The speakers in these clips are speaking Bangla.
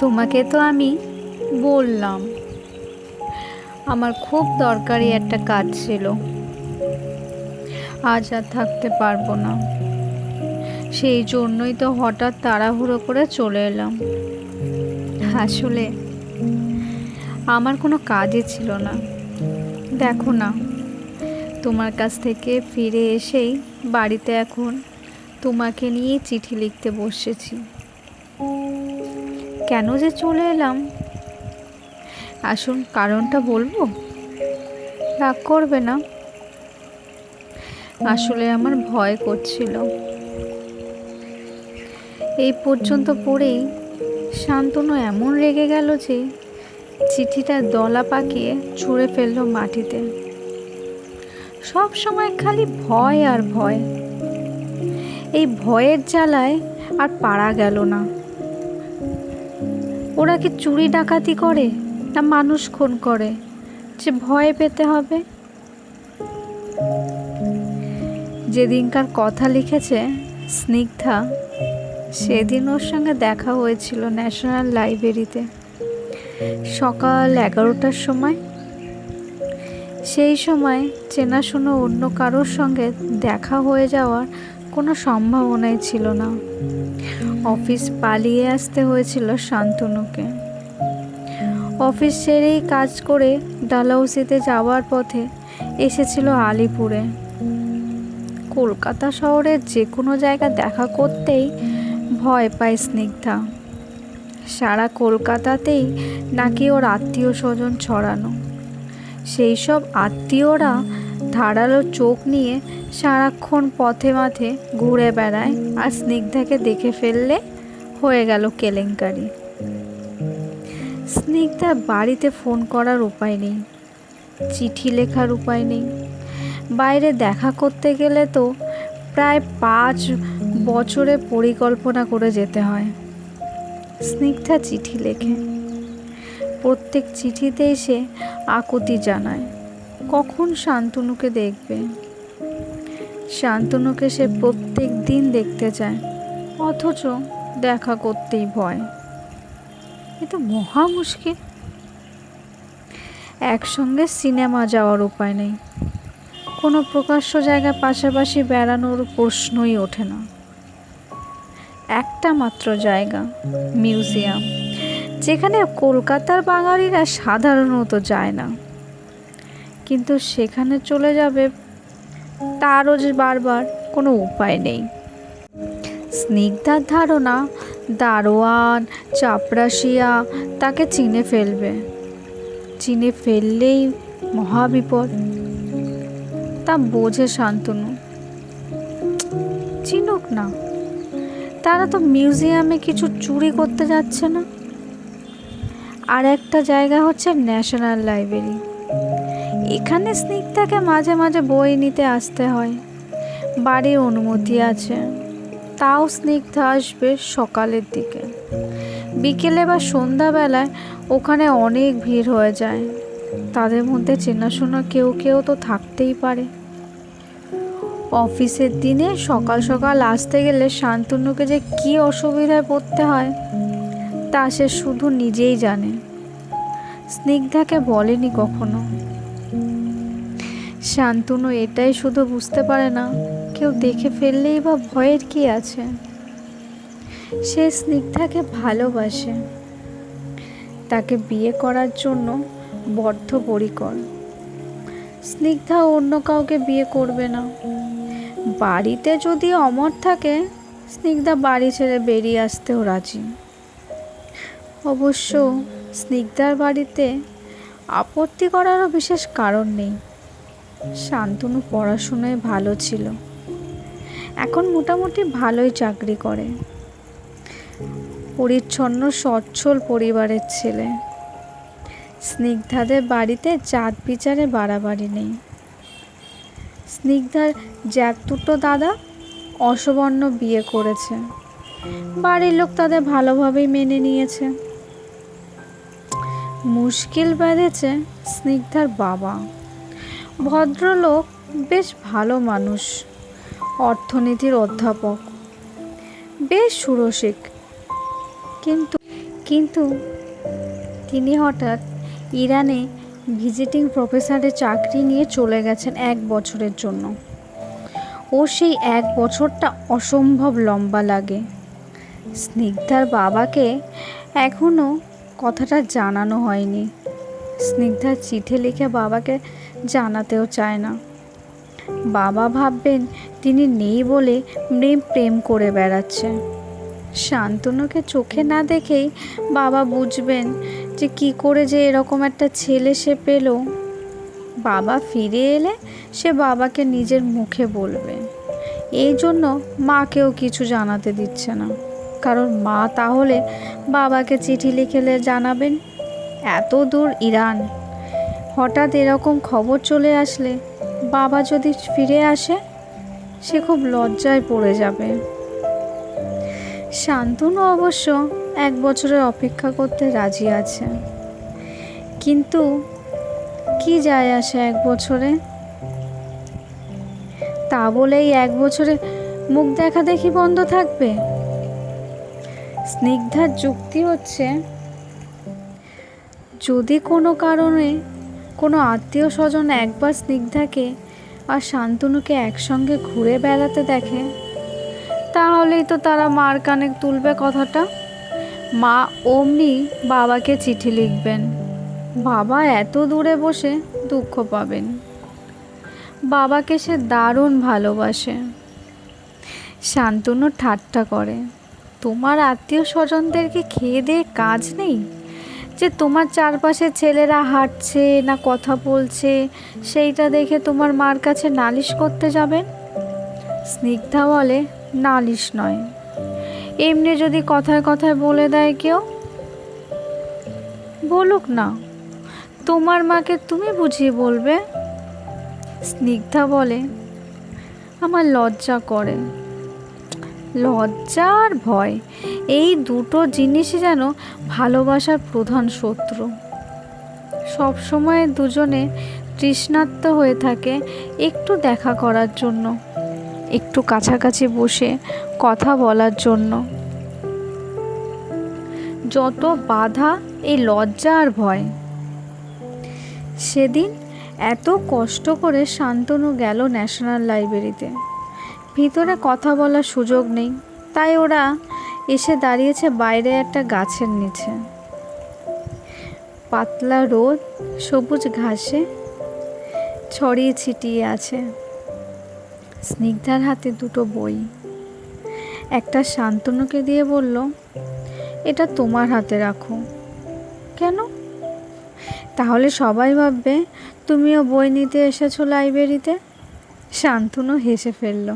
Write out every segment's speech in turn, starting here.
তোমাকে তো আমি বললাম। আমার খুব দরকারি একটা কাজ ছিল। আজ আর থাকতে পারব না। সেই জন্যই তো হঠাৎ তাড়াহুড়ো করে চলে এলাম। আসলে আমার কোনো কাজই ছিল না। দেখো না, তোমার কাছ থেকে ফিরে এসেই বাড়িতে এখন তোমাকে নিয়ে চিঠি লিখতে বসেছি। কেন যে চলে এলাম? আসুন কারণটা বলব? রাগ করবে না। আসলে আমার ভয় করছিল। এই পর্যন্ত পড়েই শান্তনু এমন রেগে গেল যে চিঠিটা দলা পাকিয়ে ছুঁড়ে ফেলল মাটিতে। সব সময় খালি ভয় আর ভয়। এই ভয়ের জ্বালায় আর পারা গেল না। ওরা কি চুরি ডাকাতি করে না মানুষ খুন করে? যে ভয় পেতে হবে। যেদিনকার কথা লিখেছে স্নিগ্ধা, সেদিন ওর সঙ্গে দেখা হয়েছিল ন্যাশনাল লাইব্রেরিতে। সকাল এগারোটার সময়। সেই সময় চেনাশোনা অন্য কারোর সঙ্গে দেখা হয়ে যাওয়ার কোনো সম্ভাবনাই ছিল না। অফিস পালিয়ে আসতে হয়েছিল শান্তনুকে। অফিস সেরেই কাজ করে ডালাউসিতে যাওয়ার পথে এসেছিল আলিপুরে। কলকাতা শহরের যে কোনো জায়গা দেখা করতেই ভয় পায় স্নিগ্ধা। সারা কলকাতাতেই নাকি ওর আত্মীয় স্বজন ছড়ানো। সেই সব আত্মীয়রা ধারালো চোখ নিয়ে সারাক্ষণ পথে মাথে ঘুরে বেড়ায় আর স্নিগ্ধাকে দেখে ফেললে হয়ে গেল কেলেঙ্কারি। স্নিগ্ধার বাড়িতে ফোন করার উপায় নেই, চিঠি লেখার উপায় নেই। বাইরে দেখা করতে গেলে তো প্রায় পাঁচ বছরে পরিকল্পনা করে যেতে হয়। স্নিগ্ধা চিঠি লেখে। প্রত্যেক চিঠিতে এসে আকুতি জানায়। কখন শান্তনুকে দেখবে? শান্তনুকে সে প্রত্যেক দিন দেখতে চায়, অথচ দেখা করতেই ভয়। এ তো মহা মুশকিল। একসঙ্গে সিনেমা যাওয়ার উপায় নেই। কোনো প্রকাশ্য জায়গায় পাশাপাশি বেড়ানোর প্রশ্নই ওঠে না। একটা মাত্র জায়গা, মিউজিয়াম, যেখানে কলকাতার বাঙালিরা সাধারণত যায় না। কিন্তু সেখানে চলে যাবে, তারও যে বারবার কোনো উপায় নেই। স্নিগ্ধার ধারণা, দারোয়ান চাপরাশিয়া তাকে চিনে ফেলবে। চিনে ফেললেই মহাবিপদ তা বোঝে শান্তনু। চিনুক না। তারা তো মিউজিয়ামে কিছু চুরি করতে যাচ্ছে না। আর একটা জায়গা হচ্ছে ন্যাশনাল লাইব্রেরি। এখানে স্নিগ্ধাকে মাঝে মাঝে বই নিতে আসতে হয়। বাড়ির অনুমতি আছে। তাও স্নিগ্ধা আসবে সকালের দিকে। বিকেলে বা সন্ধ্যাবেলায় ওখানে অনেক ভিড় হয়ে যায়। তাদের মধ্যে চেনাশোনা কেউ কেউ তো থাকতেই পারে। অফিসের দিনে সকাল সকাল আসতে গেলে শান্তনুকে যে কী অসুবিধায় পড়তে হয়, তা সে শুধু নিজেই জানে। স্নিগ্ধাকে বলেনি কখনো। শান্তনু এটাই শুধু বুঝতে পারে না, কেউ দেখে ফেললেই বা ভয়ের কি আছে? সে স্নিগ্ধাকে ভালোবাসে। তাকে বিয়ে করার জন্য বদ্ধপরিকর। স্নিগ্ধা অন্য কাউকে বিয়ে করবে না। বাড়িতে যদি অমর থাকে, স্নিগ্ধা বাড়ি ছেড়ে বেরিয়ে আসতেও রাজি। অবশ্য স্নিগ্ধার বাড়িতে আপত্তি করারও বিশেষ কারণ নেই। শান্তনু পড়াশোনায় ভালো ছিল। এখন মোটামুটি ভালোই চাকরি করে। পরিচ্ছন্ন, সচ্ছল পরিবারের ছেলে। স্নিগ্ধাদের বাড়িতে জাত বিচারে বাড়াবাড়ি নেই। স্নিগ্ধার জ্যাক দুটো দাদা অসবর্ণ বিয়ে করেছে। বাড়ির লোক তাদের ভালোভাবেই মেনে নিয়েছে। মুশকিল বেঁধেছে স্নিগ্ধার বাবা। ভদ্রলোক বেশ ভালো মানুষ, অর্থনীতির অধ্যাপক, বেশ সুরসিক। কিন্তু কিন্তু তিনি হঠাৎ ইরানে ভিজিটিং প্রফেসরের চাকরি নিয়ে চলে গেছেন এক বছরের জন্য। ও সেই এক বছরটা অসম্ভব লম্বা লাগে। স্নিগ্ধার বাবাকে এখনও কথাটা জানানো হয়নি। স্নিগ্ধার চিঠি লিখে বাবাকে জানাতেও চায় না। বাবা ভাববেন, তিনি নেই বলে মেয়ে প্রেম করে বেড়াচ্ছে। শান্তনুকে চোখে না দেখেই বাবা বুঝবেন যে কি করে যে এরকম একটা ছেলে সে পেল। বাবা ফিরে এলে সে বাবাকে নিজের মুখে বলবে। এই জন্য মাকেও কিছু জানাতে দিচ্ছে না। কারণ মা তাহলে বাবাকে চিঠি লিখেলে জানাবেন? এত দূর ইরান হঠাৎ এরকম খবর চলে আসলে বাবা যদি ফিরে আসে, সে খুব লজ্জায় পড়ে যাবে। শান্তনু অবশ্য এক বছরের অপেক্ষা করতে রাজি আছে। কিন্তু কি যায় আসে এক বছরে? তা বলেই এক বছরে মুখ দেখা দেখি বন্ধ থাকবে। স্নিগ্ধার যুক্তি হচ্ছে, যদি কোনো কারণে কোনো আত্মীয় স্বজন একবার স্নিগ্ধাকে আর শান্তনুকে একসঙ্গে ঘুরে বেড়াতে দেখে, তাহলেই তো তারা মার কানে তুলবে কথাটা। মা অমনি বাবাকে চিঠি লিখবেন। বাবা এত দূরে বসে দুঃখ পাবেন। বাবাকে সে দারুণ ভালোবাসে। শান্তনু ঠাট্টা করে, তোমার আত্মীয় স্বজনদেরকে খেয়ে দিয়ে কাজ নেই? যে তোমার চারপাশে ছেলেরা হাঁটছে না কথা বলছে, সেইটা দেখে তোমার মার কাছে নালিশ করতে যাবেন? স্নিগ্ধা বলে, নালিশ নয়। এমনি যদি কথায় কথায় বলে দেয় কেউ? বলুক না। তোমার মাকে তুমি বুঝিয়ে বলবে? স্নিগ্ধা বলে, আমার লজ্জা করে। লজ্জা আর ভয়, এই দুটো জিনিসই যেন ভালোবাসার প্রধান শত্রু। সবসময় দুজনে তৃষ্ণাত্ম হয়ে থাকে একটু দেখা করার জন্য, একটু কাছাকাছি বসে কথা বলার জন্য। যত বাধা, এই লজ্জা আর ভয়। সেদিন এত কষ্ট করে শান্তনু গেল ন্যাশনাল লাইব্রেরিতে। ভিতরে কথা বলার সুযোগ নেই। তাই ওরা এসে দাঁড়িয়েছে বাইরে একটা গাছের নিচে। পাতলা রোদ, সবুজ ঘাসে ছড়িয়ে ছিটিয়ে আছে। স্নিগ্ধার হাতে দুটো বই। একটা শান্তনুকে দিয়ে বলল, এটা তোমার হাতে রাখো। কেন? তাহলে সবাই ভাববে তুমিও বই নিতে এসেছ লাইব্রেরিতে? শান্তনু হেসে ফেলল।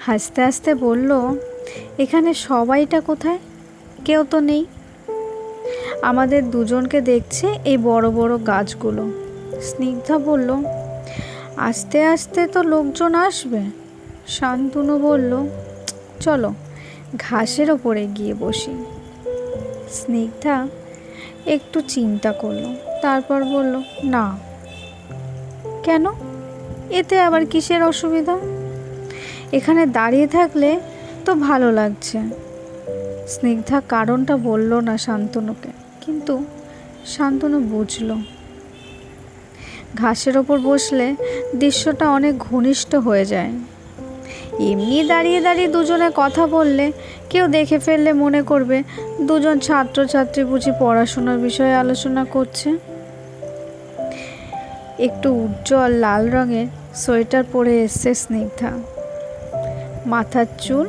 হাসতে হাসতে বলল, এখানে সবাইটা কোথায়? কেউ তো নেই। আমাদের দুজনকে দেখছে এই বড় বড় গাছগুলো। স্নিগ্ধা বলল, আস্তে আস্তে তো লোকজন আসবে। শান্তনু বলল, চলো, ঘাসের ওপরে গিয়ে বসি। স্নিগ্ধা একটু চিন্তা করল, তারপর বলল, না। কেন? এতে আবার কিসের অসুবিধা? এখানে দাঁড়িয়ে থাকলে তো ভালো লাগছে। স্নিগ্ধা কারণটা বলল না শান্তনুকে, কিন্তু শান্তনু বুঝলো। ঘাসের ওপর বসলে দৃশ্যটা অনেক ঘনিষ্ঠ হয়ে যায়। এমনি দাঁড়িয়ে দাঁড়িয়ে দুজনে কথা বললে কেউ দেখে ফেললে মনে করবে দুজন ছাত্রছাত্রী বুঝি পড়াশোনার বিষয়ে আলোচনা করছে। একটু উজ্জ্বল লাল রঙের সোয়েটার পরে এসছে স্নিগ্ধা। মাথার চুল,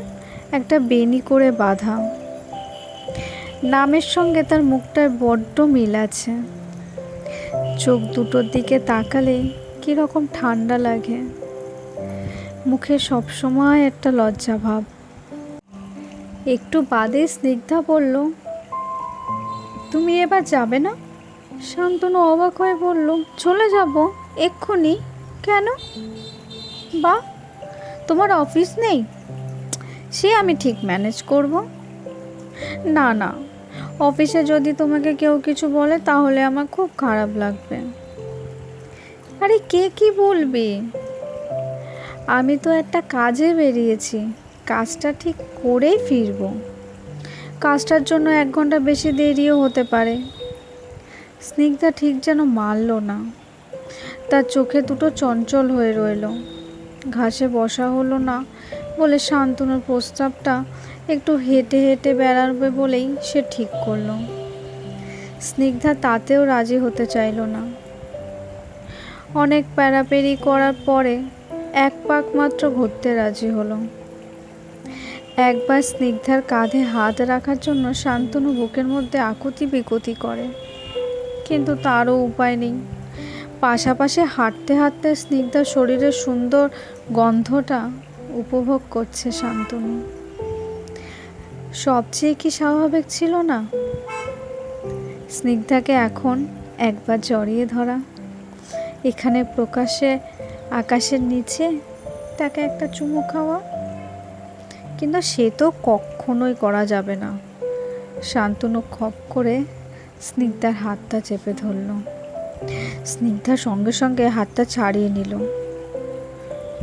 একটা বেনি করে বাঁধা। নামের সঙ্গে তার মুখটার বড্ড মিল আছে। চোখ দুটোর দিকে তাকালে কীরকম ঠান্ডা লাগে। মুখে সবসময় একটা লজ্জা ভাব। একটু বাদে স্নিগ্ধা বলল, তুমি এবার যাবে না? শান্তনু অবাক হয়ে বলল, চলে যাব, এক্ষুনি। কেন? বা তোমার অফিস নেই? সে আমি ঠিক ম্যানেজ করব। না না অফিসে যদি তোমাকে কেউ কিছু বলে, তাহলে আমার খুব খারাপ লাগবে। আরে কে কি বলবে? আমি তো একটা কাজে বেরিয়েছি, কাজটা ঠিক করেই ফিরবো। কাজটার জন্য এক ঘণ্টা বেশি দেরিও হতে পারে। স্নিগ্ধা ঠিক যেন মারল না। তার চোখে দুটো চঞ্চল হয়ে রইল। ঘাসে বসা হলো না বলে শান্তনুর প্রস্তাবটা একটু হেঁটে হেঁটে বেড়াবে বলেই সে ঠিক করল। স্নিগ্ধা তাতেও রাজি হতে চাইল না। অনেক প্যারাপেরি করার পরে এক পাক মাত্র ঘুরতে রাজি হলো। একবার স্নিগ্ধার কাঁধে হাত রাখার জন্য শান্তনু বুকের মধ্যে আকুতি বিকুতি করে। কিন্তু তারও উপায় নেই। পাশাপাশি হাঁটতে হাঁটতে স্নিগ্ধার শরীরের সুন্দর গন্ধটা উপভোগ করছে শান্তনু। সবচেয়ে কি স্বাভাবিক ছিল না? স্নিগ্ধাকে এখন একবার জড়িয়ে ধরা। এখানে প্রকাশে, আকাশের নিচে তাকে একটা চুমু খাওয়া। কিন্তু সে তো কখনোই করা যাবে না। শান্তনু খপ করে স্নিগ্ধার হাতটা চেপে ধরল। স্নিগ্ধার সঙ্গে সঙ্গে হাতটা ছাড়িয়ে নিল।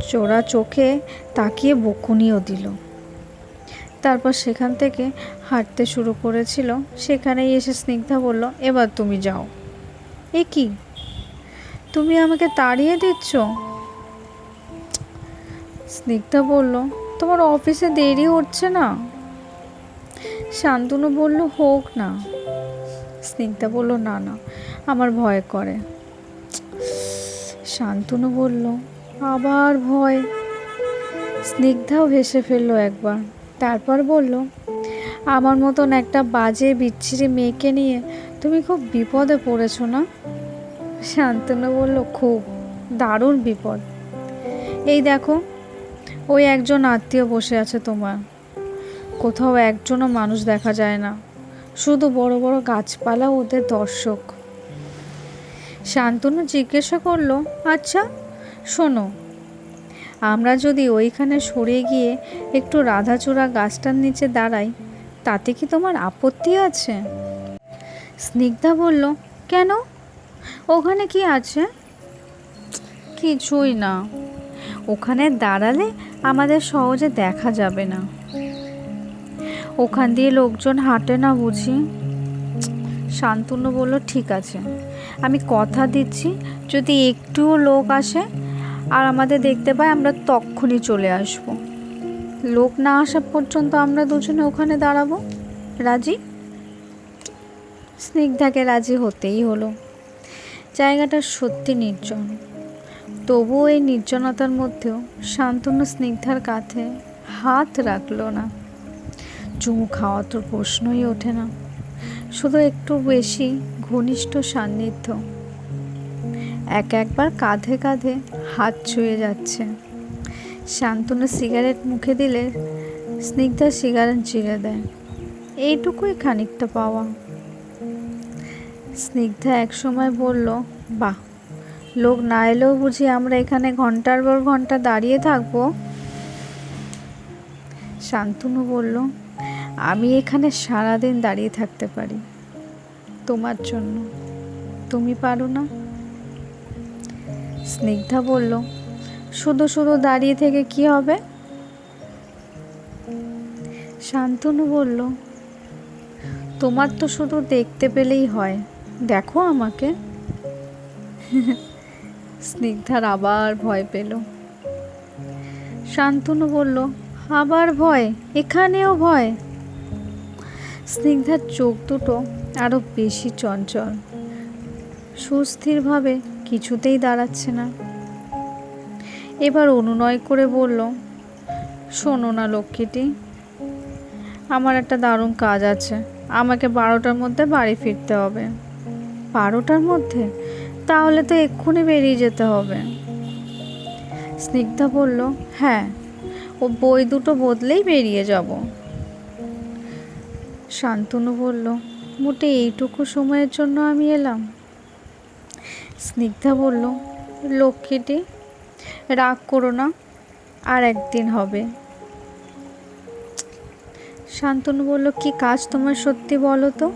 চোরা চোখে তাকিয়ে বকুনিও দিল। তারপর সেখান থেকে হাঁটতে শুরু করেছিল। সেখানেই এসে স্নিগ্ধা বলল, এবার তুমি যাও। এ কি? তুমি আমাকে তাড়িয়ে দিচ্ছ? স্নিগ্ধা বলল, তোমার অফিসে দেরি হচ্ছে না? শান্তনু বলল, হোক না। স্নিগ্ধা বলল, না না। আমার ভয় করে। শান্তনু বলল, আবার ভয়? স্নিগ্ধাও হেসে ফেলল একবার। তারপর বলল, আমার মতন একটা বাজে, বিচ্ছিরি মেয়েকে নিয়ে তুমি খুব বিপদে পড়েছো না? শান্তনু বলল, খুব দারুণ বিপদ। এই দেখো, ওই একজন আত্মীয় বসে আছে তোমার। কোথাও একজনও মানুষ দেখা যায় না। শুধু বড় বড় গাছপালা ওদের দর্শক। শান্তনু জিজ্ঞাসা করল আচ্ছা শোনো, আমরা যদি ওইখানে সরে গিয়ে একটু রাধাচূড়া গাছটার নিচে দাঁড়াই, তাতে কি তোমার আপত্তি আছে? স্নিগ্ধা বলল, কেন? ওখানে কি আছে? কিছুই না, ওখানে দাঁড়ালে আমাদের সহজে দেখা যাবে না। ওখান দিয়ে লোকজন হাঁটে না বুঝি? শান্তনু বলল, ঠিক আছে। আমি কথা দিচ্ছি। যদি একটুও লোক আসে আর আমাদের দেখতে পায়, আমরা তক্ষুনি চলে আসব। লোক না আসা পর্যন্ত আমরা দুজনে ওখানে দাঁড়াবো? রাজি? স্নিগ্ধাকে রাজি হতেই হলো। জায়গাটা সত্যি নির্জন। তবুও এই নির্জনতার মধ্যেও শান্তনু স্নিগ্ধার কাঁধে হাত রাখল না। চুমু খাওয়া তো প্রশ্নই ওঠে না। শুধু একটু বেশি ঘনিষ্ঠ সান্নিধ্য। এক একবার কাঁধে কাঁধে হাত ছুঁয়ে যাচ্ছে। শান্তনু সিগারেট মুখে দিলে স্নিগ্ধা সিগারেট চিড়ে দেয়। এইটুকুই খানিকটা পাওয়া। স্নিগ্ধা একসময় বলল, বাহ, লোক না এলেও বুঝি আমরা এখানে ঘণ্টার পর ঘণ্টা দাঁড়িয়ে থাকব? শান্তনু বলল আমি এখানে সারাদিন দাঁড়িয়ে থাকতে পারি। তোমার জন্য। তুমি পারো না? স্নিগ্ধা বলল, শুধু শুধু দাঁড়িয়ে থেকে কি হবে? শান্তনু বলল, তোমার তো শুধু দেখতে পেলেই হয়। দেখো আমাকে। স্নিগ্ধার আবার ভয় পেল। শান্তনু বলল, আবার ভয়? এখানেও ভয়? স্নিগ্ধার চোখ দুটো আরও বেশি চঞ্চল সুস্থিরভাবে কিছুতেই দাঁড়াচ্ছে না। এবার অনুনয় করে বলল, শোনো না লক্ষ্মীটি, আমার একটা দারুণ কাজ আছে। আমাকে বারোটার মধ্যে বাড়ি ফিরতে হবে বারোটার মধ্যে? তাহলে তো এক্ষুনি বেরিয়ে যেতে হবে স্নিগ্ধা বলল হ্যাঁ ও বই দুটো বদলেই বেরিয়ে যাব। শান্তনু বলল, মোটে এইটুকু সময়ের জন্য আমি এলাম? স্নিগ্ধা বলল লক্ষ্মীটি রাগ করো না, আর একদিন হবে। শান্তনু বলল, কি কাজ তোমার সত্যি বলো তো?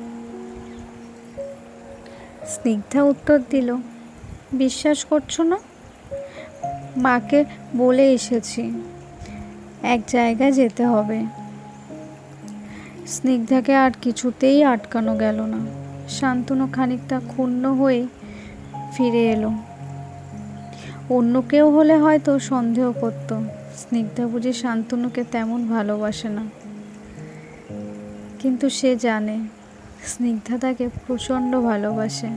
স্নিগ্ধা উত্তর দিল, বিশ্বাস করছ না? মাকে বলে এসেছি, এক জায়গায় যেতে হবে। স্নিগ্ধাকে আর কিছুতেই আটকানো গেল না। শান্তনু খানিকটা ক্ষুণ্ণ হয়ে ফিরে এলো। অন্য কেউ হলে হয়তো সন্দেহ করত, স্নিগ্ধা বুঝি শান্তনুকে তেমন ভালোবাসে না। কিন্তু সে জানে, স্নিগ্ধা তাকে প্রচণ্ড ভালোবাসে।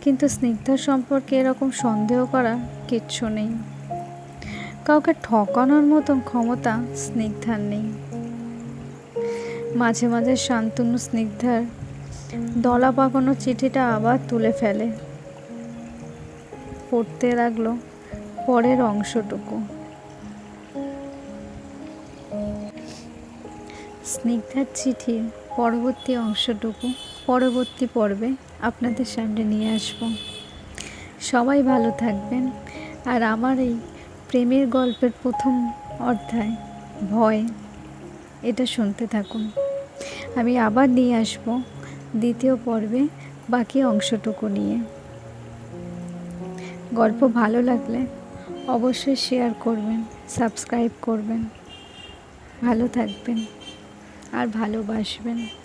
কিন্তু স্নিগ্ধার সম্পর্কে এরকম সন্দেহ করা কিচ্ছু নেই। কাউকে ঠকানোর মতন ক্ষমতা স্নিগ্ধার নেই। মাঝে মাঝে শান্তনু স্নিগ্ধার দলা পাকানো চিঠিটা আবার তুলে ফেলে। পড়তে লাগল পরের অংশটুকু। স্নিগ্ধার চিঠির পরবর্তী অংশটুকু, পরবর্তী পর্বে আপনাদের সামনে নিয়ে আসব। সবাই ভালো থাকবেন। আর আমার এই প্রেমের গল্পের প্রথম অধ্যায়, ভয়। এটা শুনতে থাকুন। আমি আবার নিয়ে আসব দ্বিতীয় পর্বে বাকি অংশটুকু নিয়ে। গল্প ভালো লাগলে অবশ্যই শেয়ার করবেন সাবস্ক্রাইব করবেন। ভালো থাকবেন আর ভালোবাসবেন।